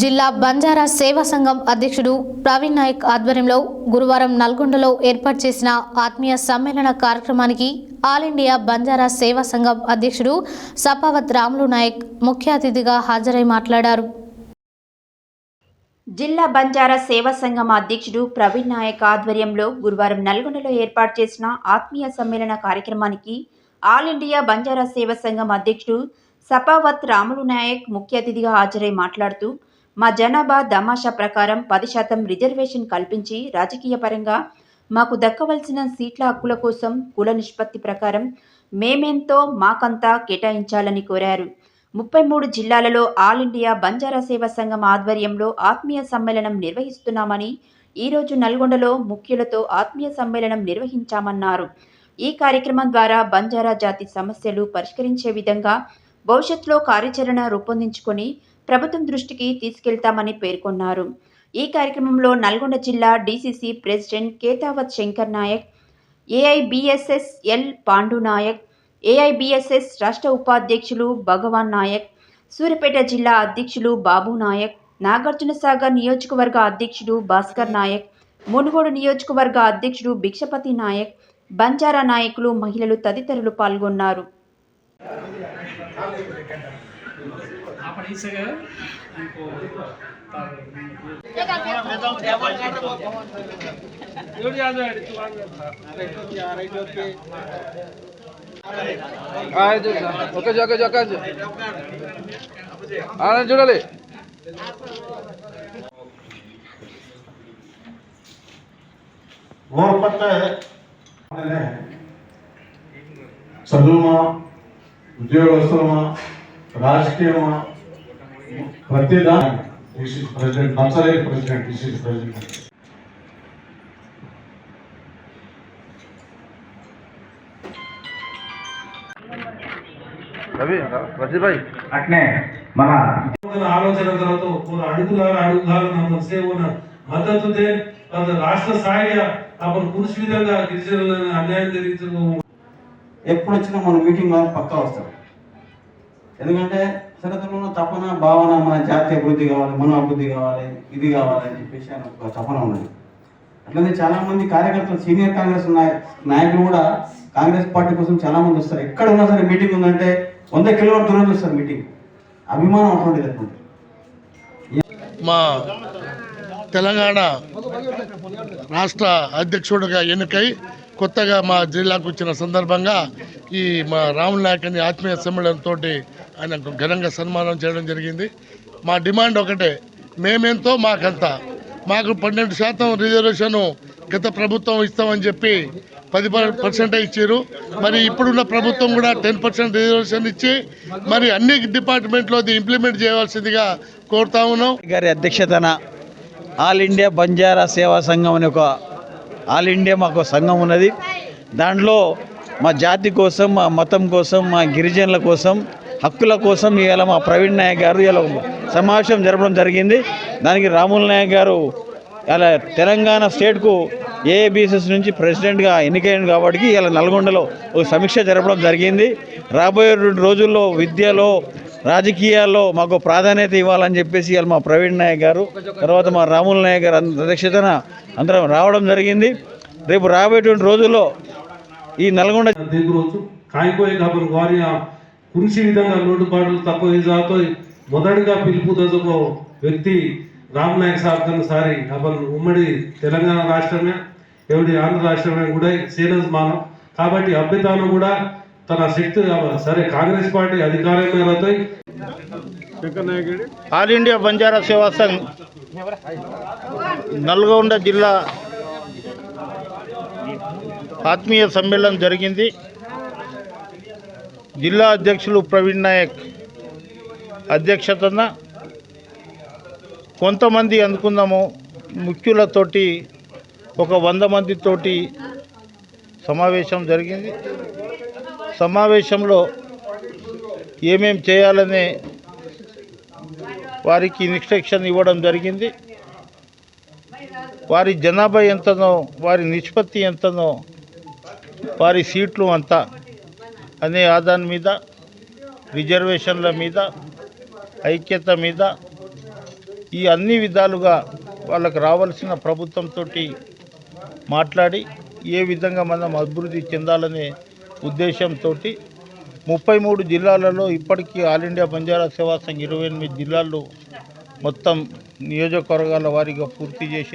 జిల్లా బంజారా సేవా సంఘం అధ్యక్షుడు ప్రవీణ్ నాయక్ ఆధ్వర్యంలో గురువారం నల్గొండలో ఏర్పాటు చేసిన ఆత్మీయ సమ్మేళన కార్యక్రమానికి ఆల్ ఇండియా బంజారా సేవా సంఘం అధ్యక్షుడు సపావత్ రాములు నాయక్ ముఖ్య అతిథిగా హాజరై మాట్లాడారు. జిల్లా బంజారా సేవా సంఘం అధ్యక్షుడు ప్రవీణ్ నాయక్ ఆధ్వర్యంలో గురువారం నల్గొండలో ఏర్పాటు చేసిన ఆత్మీయ సమ్మేళన కార్యక్రమానికి ఆల్ ఇండియా బంజారా సేవా సంఘం అధ్యక్షుడు సపావత్ రాములు నాయక్ ముఖ్య అతిథిగా హాజరై మాట్లాడుతూ మా జనాభా దమాషా ప్రకారం పది శాతం రిజర్వేషన్ కల్పించి రాజకీయ పరంగా మాకు దక్కవలసిన సీట్ల హక్కుల కోసం కుల నిష్పత్తి ప్రకారం మేమెంతో మాకంతా కేటాయించాలని కోరారు. ముప్పై మూడు జిల్లాలలో ఆల్ ఇండియా బంజారా సేవా సంఘం ఆధ్వర్యంలో ఆత్మీయ సమ్మేళనం నిర్వహిస్తున్నామని ఈరోజు నల్గొండలో ముఖ్యులతో ఆత్మీయ సమ్మేళనం నిర్వహించామన్నారు. ఈ కార్యక్రమం ద్వారా బంజారా జాతి సమస్యలు పరిష్కరించే విధంగా భవిష్యత్తులో కార్యాచరణ రూపొందించుకొని ప్రభుత్వం దృష్టికి తీసుకెళ్తామని పేర్కొన్నారు. ఈ కార్యక్రమంలో నల్గొండ జిల్లా DCC president Ketavath Shankar Naik AIBSS L Pandu Naik AIBSS రాష్ట్ర ఉపాధ్యక్షులు భగవాన్ నాయక్ సూర్యాపేట జిల్లా అధ్యక్షులు బాబు నాయక్ నాగార్జునసాగర్ నియోజకవర్గ అధ్యక్షుడు భాస్కర్ నాయక్ మునుగోడు నియోజకవర్గ అధ్యక్షుడు భిక్షపతి నాయక్ బంజారా నాయకులు మహిళలు తదితరులు పాల్గొన్నారు. आपण हे सगळं हमको एवढी आज आहे तू ఓకే ఓకే ఓకే చూడాలి ఓర్పట్ల చదువుమా ఉద్యోగస్తులమా రాజకీయమా అట్నే మన ఆలోచన తర్వాత అడుగుదారు అడుగులారా మద్దతు రాష్ట్ర స్థాయిగా విధంగా అన్యాయం జరిగించడం. ఎప్పుడు వచ్చినా మన మీటింగ్ పక్కా వస్తారు ఎందుకంటే సరితలో తపన భావన మన జాతీయ అభివృద్ధి కావాలి మన అభివృద్ధి కావాలి ఇది కావాలి అని చెప్పేసి ఆయన ఒక తపన ఉన్నది. అట్లనే చాలామంది కార్యకర్తలు సీనియర్ కాంగ్రెస్ నాయకులు కూడా కాంగ్రెస్ పార్టీ కోసం చాలామంది వస్తారు. ఎక్కడ ఉన్నా సరే మీటింగ్ ఉందంటే వంద కిలోమీటర్ దూరం చేస్తారు మీటింగ్. అభిమానం అటువంటిది అటువంటి. మా తెలంగాణ రాష్ట్ర అధ్యక్షుడిగా ఎన్నికై కొత్తగా మా జిల్లాకు వచ్చిన సందర్భంగా ఈ మా రాముల నాయకుని ఆత్మీయ సమ్మేళనంతో ఆయనకు ఘనంగా సన్మానం చేయడం జరిగింది. మా డిమాండ్ ఒకటే మేమెంతో మాకంత. మాకు పన్నెండు శాతం రిజర్వేషన్ గత ప్రభుత్వం ఇస్తామని చెప్పి పది పర్సెంటే ఇచ్చారు మరి ఇప్పుడున్న ప్రభుత్వం కూడా టెన్ పర్సెంట్ రిజర్వేషన్ ఇచ్చి మరి అన్ని డిపార్ట్మెంట్లో అది ఇంప్లిమెంట్ చేయవలసిందిగా కోరుతా ఉన్నాం. గారి అధ్యక్షతన ఆల్ ఇండియా బంజారా సేవా సంఘం అనే ఒక ఆల్ ఇండియా మాకు సంఘం ఉన్నది. దాంట్లో మా జాతి కోసం మా మతం కోసం మా గిరిజనుల కోసం హక్కుల కోసం ఇవాళ మా ప్రవీణ్ నాయక్ గారు ఇలా సమావేశం జరపడం జరిగింది. దానికి రాముల్ నాయక్ గారు ఇలా తెలంగాణ స్టేట్కు ఏఏబిసిఎస్ నుంచి ప్రెసిడెంట్గా ఎన్నికైంది కాబట్టి ఇలా నల్గొండలో ఒక సమీక్ష జరపడం జరిగింది. రాబోయే రెండు రోజుల్లో విద్యలో రాజకీయాల్లో మాకు ప్రాధాన్యత ఇవ్వాలని చెప్పేసి ఇవాళ మా ప్రవీణ్ నాయక్ గారు తర్వాత మా రాముల నాయక్ గారు అంద- అధ్యక్షతన అందరం రావడం జరిగింది. రేపు రాబోయేటువంటి రోజుల్లో ఈ నల్గొండ దిగురోజు కాయిపోయి కాబట్టి వారి ఆ కృషి విధంగా లోటుపాట్లు తక్కువ జాతో మొదటిగా పిలుపు దశకు వ్యక్తి రామ్ నాయక్ సాబ్ సారి అప్పుడు ఉమ్మడి తెలంగాణ రాష్ట్రమే ఎవడి ఆంధ్ర రాష్ట్రమే కూడా సేనస్ మానం కాబట్టి అభ్యతాను కూడా తన శక్తి సరే కాంగ్రెస్ పార్టీ అధికారంలో ఆల్ ఇండియా బంజారా సేవా సంఘ్ నల్గొండ జిల్లా ఆత్మీయ సమ్మేళనం జరిగింది. జిల్లా అధ్యక్షులు ప్రవీణ్ నాయక్ అధ్యక్షతన కొంతమంది అనుకుందాము ముఖ్యులతోటి ఒక వంద మందితోటి సమావేశం జరిగింది. సమావేశంలో ఏమేం చేయాలనే వారికి ఇన్స్ట్రక్షన్ ఇవ్వడం జరిగింది. వారి జనాభా ఎంతనో వారి నిష్పత్తి ఎంతనో వారి సీట్లు అంత అనే ఆదాని మీద రిజర్వేషన్ల మీద ఐక్యత మీద ఈ అన్ని విధాలుగా వాళ్ళకు రావాల్సిన ప్రభుత్వంతో మాట్లాడి ఏ విధంగా మనం అభివృద్ధి చెందాలనే ఉద్దేశంతో ముప్పై మూడు జిల్లాలలో ఇప్పటికీ ఆల్ ఇండియా బంజారా సేవా సంఘ్ ఇరవై ఎనిమిది జిల్లాల్లో మొత్తం నియోజకవర్గాల వారీగా పూర్తి చేసి